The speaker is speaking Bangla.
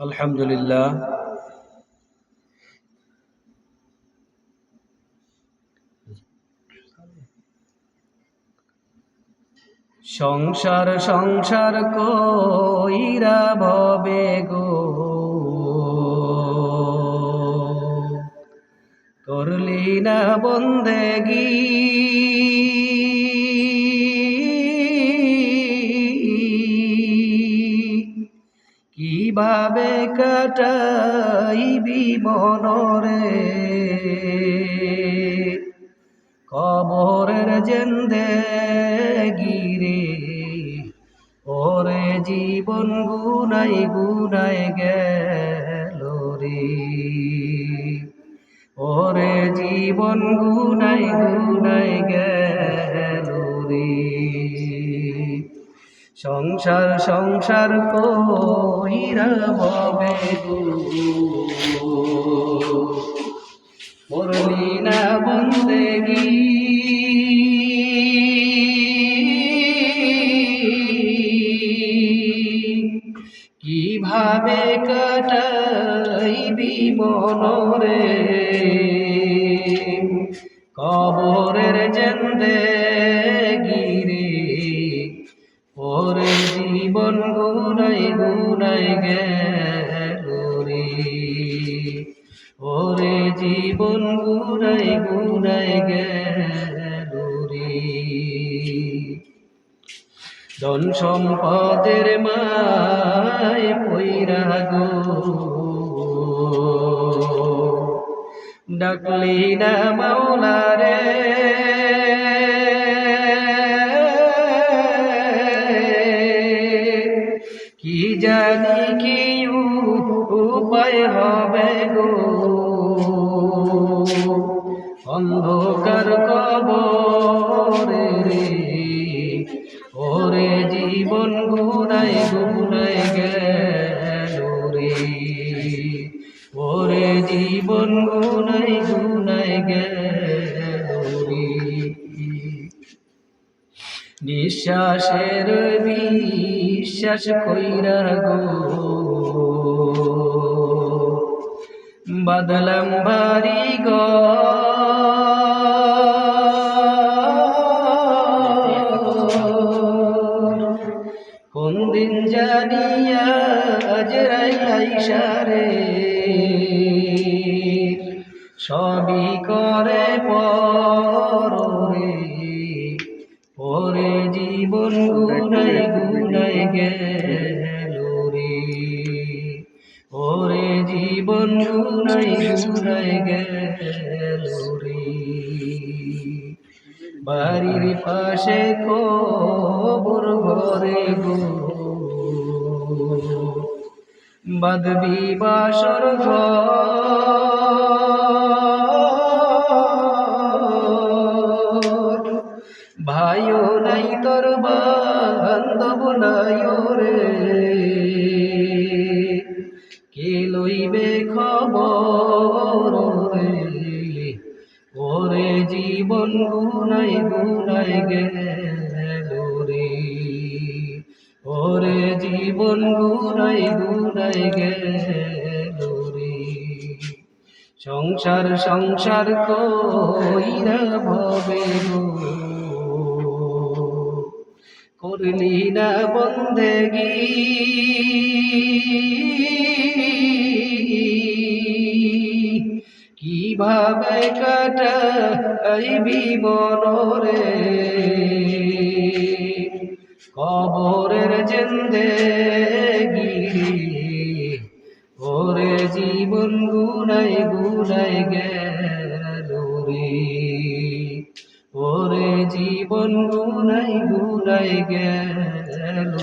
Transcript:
আলহামদুলিল্লাহ। সংসার সংসার কইরা ভবে গো। করলি না বন্দেগী। কীভাবে কাটাইবি মনরে? কবরের জেন্দে গিরে ওরে জীবন গুনাই গুনাই গেল রে। ওরে জীবন গুনাই গুনাই গেল রে। সংসার সংসার কইরা ববে মুরলি না কীভাবে কাটাইবি মনরে? কবরের জেন্দে ওরে জীবন গুনাই গুনাই গেল রে ধন সম্পদের মায় পৈরা গো। ডাকলি না মাওলা রে কি জানি কি উপায় হবে গো? অন্ধকার কবরে ওরে জীবন গুনাই গুনাই গেল রে। ওরে জীবন গুনাই নিঃশ্বাসের বিশ্বাস কইরা গো। বাদলাম বাড়ি গো। কোন দিন জানিয়া আজরাই সারে সবই করে পরে জীবন গুনাই গুনাই গেল রে ওরে জীবন গুনাই গুনাই গেল রে বাড়ির পাশে খবর ঘরে গো। বাদবি বাসর ঘর। ভাইও নাই তোর বান্ধব নাই রে। কে লইবে খবর রে? ওরে জীবন গুনাই গুনাই গেল রে। ওরে জীবন গুনাই গুনাই গেল রে। সংসার সংসার কইরা ভবে গো। করলি না বন্দেগি। কীভাবে কাটাইবি মনরে কবরের জেন্দে জীবন গুনাই গুনাই গেল।